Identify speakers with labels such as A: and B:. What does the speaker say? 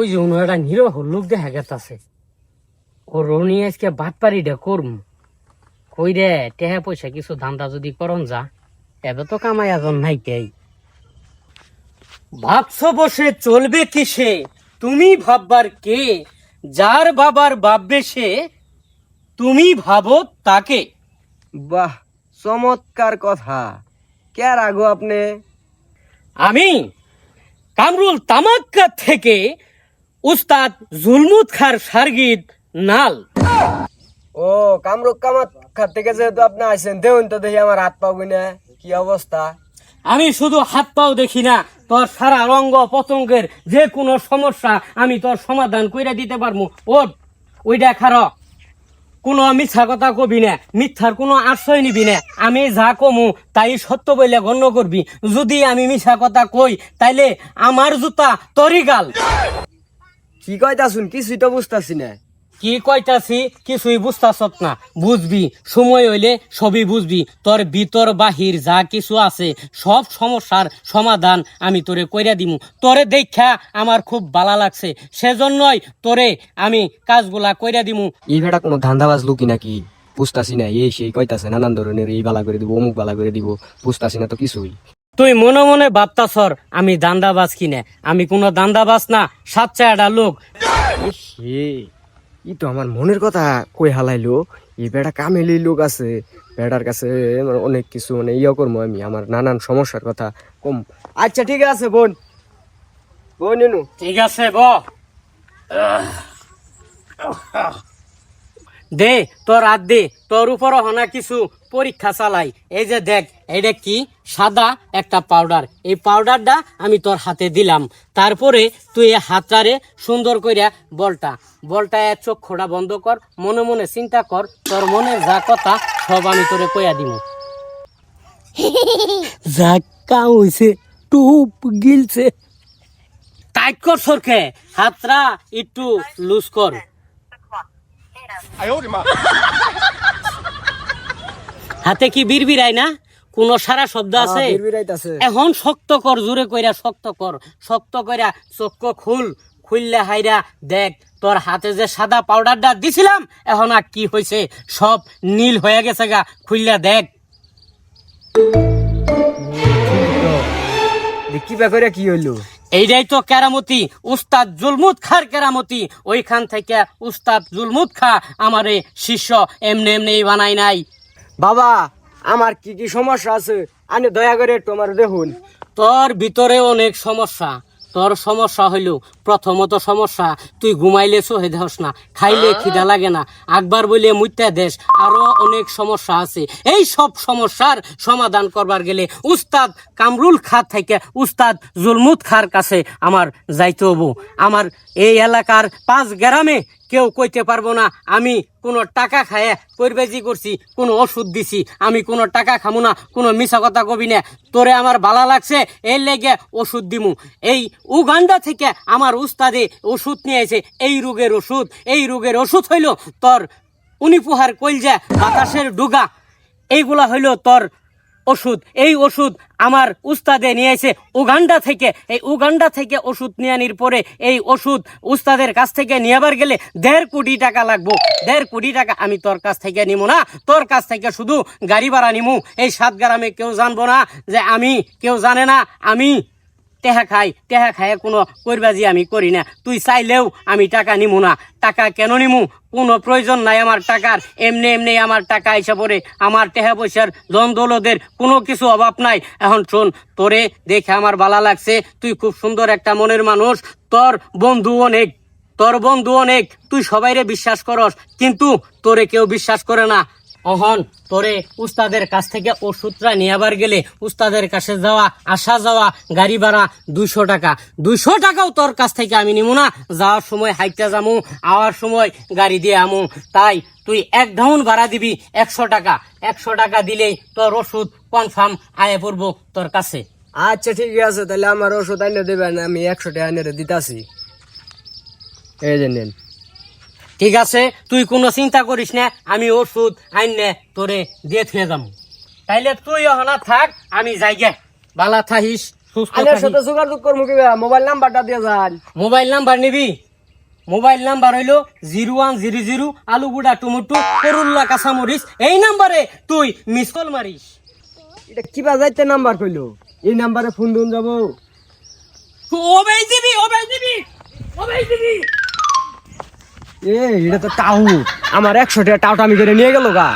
A: ওই যে একটা নিরহ লোক দেখা গেতাছে ও রনি আজকে বাট পারি ডে করম কই রে টেহা পয়সা কিছু ধান্দা যদি করন যা এবে তো কামাই আজন নাই কেই ভাবছ বসে চলবে কিসে তুমি ভাববার কে? যার বাবার ভাববে সে তুমি ভাবো তাকে।
B: বাহ চমৎকার কথা। কে রাগো আপনি?
A: আমি কামরুল তামাক্কা থেকে উস্তাদ জুলমুত খার সার্গিদ নাল।
B: ও কামরুক কামাত খাত থেকে যেহেতু আপনি আইসেন দেউন তো দেখি আমার হাত পাবো না কি অবস্থা?
A: আমি শুধু হাত পাও দেখি না তোর সারা রঙ্গ পতঙ্গের যে কোনো সমস্যা আমি তোর সমাধান কইরা দিতে পারব ওট ওইটা খার কোনো মিথ্যা কথা কবি না মিথ্যার কোনো আশ্রয় নিবি না। আমি যা কমু তাই সত্য বলে গণ্য করবি। যদি আমি মিথ্যা কথা কই তাইলে আমার জুতা তরি গাল।
B: কি কয়তা শুন কিছুই তো বুঝতাছি না।
A: কি কইতাছি? কিছুই বুঝতাছত না। বুঝবি সময় হইলে সবই বুঝবি। তোর ভিতর বাহির যা কিছু আছে সব সমস্যার সমাধান আমি তোরে কইরা দিমু। তোরে দেখা আমার খুব ভালো লাগছে। সেজন্যই তোরে আমি কাজগুলা কইরা দিমু।
B: এই ভেটা কোনো ধান্দাবাজ লুকি নাকি? বুঝতাছি না এই সেই কইতাছে নানান ধরনের এই বালা করে দিব অমুক বালা করে দিব। বুঝতাছি না তো কিছুই।
A: তুই মনে মনে ভাবতাছর আমি দান্দাবাজ কিনে। আমি কোনো দান্দাবাজ না সাচ্চা একটা লোক
B: ই তো আমার মনের কথা কই হালাইলো। এই বেটা কামেলি লোক আছে বেটার কাছে অনেক কিছু মানে ইয়ে করব আমি আমার নানান সমস্যার কথা কম। আচ্ছা ঠিক আছে বোন। বোন এনু
A: ঠিক আছে ব। দে তোর হাত দে তোর উপর হনা কিছু। পরীক্ষা চালাই। এই যে দেখ এটা কি? সাদা একটা পাউডার এই পাউডারটা আমি তোর হাতে দিলাম। তারপরে তুই এই হাতটারে সুন্দর কইরা বলটা। বলটা এক চক্ষুটা বন্ধ কর মনে মনে চিন্তা কর তোর মনে যা কথা সব আমি তোরে কইয়া দিব যা কাম হইছে টুপ গিলছে। টাইট কর সরকে হাতরা একটু লুজ কর। হাতে কি বিড়বিড়াই না? কোন সারা শব্দ আছে? এখন শক্ত কর জোরে কইরা শক্ত কর। শক্ত কইরা চক্ক খুল খুললে হাইরা দেখ তোর হাতে যে সাদা পাউডারটা দিছিলাম এখন আর কি হয়েছে সব নীল হয়ে গেছে গা খুললে দেখ।
B: কি ব্যাপারে কি হইল?
A: এইটাই তো কেরামতি উস্তাদ জুলমুত খার কেরামতি। ওইখান থেকে উস্তাদ জুলমুত খা আমারে শিষ্য এমনি এমনি বানাই নাই।
B: বাবা আমার কি কি সমস্যা আছে? আনি দয়া করে আমার দেখুন।
A: তোর ভিতরে অনেক সমস্যা। তোর সমস্যা হইল প্রথমত সমস্যা তুই ঘুমাইলে সহে দেহস না খাইলে খিদা লাগে না আকবার বলে মুইতা দেশ আরও অনেক সমস্যা আছে। এই সব সমস্যার সমাধান করবার গেলে উস্তাদ কামরুল খার থেকে উস্তাদ জুলমুদ খার কাছে আমার যাইতে হব। আমার এই এলাকার পাঁচ গ্রামে কেউ কইতে পারব না, আমি কোনো টাকা খায় পরিবেজি করছি, কোনো ওষুধ দিছি, আমি কোনো টাকা খামু না, কোনো মিছা কথা কবি না। তোরে আমার ভালো লাগছে, এর লেগে ওষুধ দিমু। এই উগান্ডা থেকে আমার উস্তাদে ওষুধ নিয়ে এসে, এই রোগের ওষুধ, এই রোগের ওষুধ হইল তোর উনিপুহার কইলজা বাতাসের ডুগা। এইগুলা হইল তোর ওষুধ। এই ওষুধ আমার উস্তাদে নিয়েছে উগান্ডা থেকে। এই উগান্ডা থেকে ওষুধ নিয়ে আনির পরে এই ওষুধ উস্তাদের কাছ থেকে নিয়েবার গেলে দেড় কোটি টাকা লাগবো। দেড় কোটি টাকা আমি তোর কাছ থেকে নিমো না? তোর কাছ থেকে শুধু গাড়ি ভাড়া নিমু। এই সাত গ্রামে কেউ জানব না যে আমি, কেউ জানে না আমি টেহা খাই, টেহা খায় কোনো করবাজি আমি করি না। তুই চাইলেও আমি টাকা নিমু না। টাকা কেন নিমু? কোনো প্রয়োজন নাই আমার টাকার। এমনি এমনি আমার টাকা এসে পড়ে। আমার টেহা পয়সার ধন দৌলতের কোনো কিছু অভাব নাই। এখন শোন, তোরে দেখে আমার ভালো লাগছে। তুই খুব সুন্দর একটা মনের মানুষ। তোর বন্ধু অনেক। তোর বন্ধু অনেক। তুই সবাইরে বিশ্বাস করস। কিন্তু তোরে কেউ বিশ্বাস করে না। অহন, তোরে উস্তাদের কাছ থেকে ওষুধটা নিয়াবার গেলে উস্তাদের কাছে যাওয়া, আসা যাওয়া, গাড়ি ভাড়া দুইশো টাকা। দুইশো টাকাও তোর কাছ থেকে আমি নিমু না। যাওয়ার সময় হাইটটা যামু, আওয়ার সময় গাড়ি দিয়ে আমু। তাই তুই এক ধাউন ভাড়া দিবি একশো টাকা। একশো টাকা দিলেই তোর ওষুধ কনফার্ম আয়ে পড়ব তোর কাছে।
B: আচ্ছা ঠিক আছে। তাহলে আমার ওষুধ আইনে দেবেন, আমি একশো টাকা এনে দিতাছি। এই যে নেন।
A: ঠিক আছে? তুই কোনো চিন্তা করিস না আমি ওষুধ আইনে তোরে দিয়ে থুয়ে যাম। তাইলে তুই হনা থাক আমি যাই গে। বালা থাকিস
C: সাথে যোগাযোগ করব কি মোবাইল নাম্বারটা দিয়ে যান।
A: মোবাইল নাম্বার নিবি? মোবাইল নাম্বার হইল জিরো ওয়ান জিরো জিরো আলুগুড়া টমেটো করুল্লা কাঁচামরিচ। এই নাম্বারে তুই মিস কল মারিস।
C: এটা কিবা যাইতে নাম্বার কইলো? এই নাম্বারে ফোন দিন যাব।
A: ওবেই দিবি ওবেই দিবি ওবেই দিবি।
C: এ এটা তো টাউ। আমার একশো টাকা টাউটা আমি করে নিয়ে গেল গা।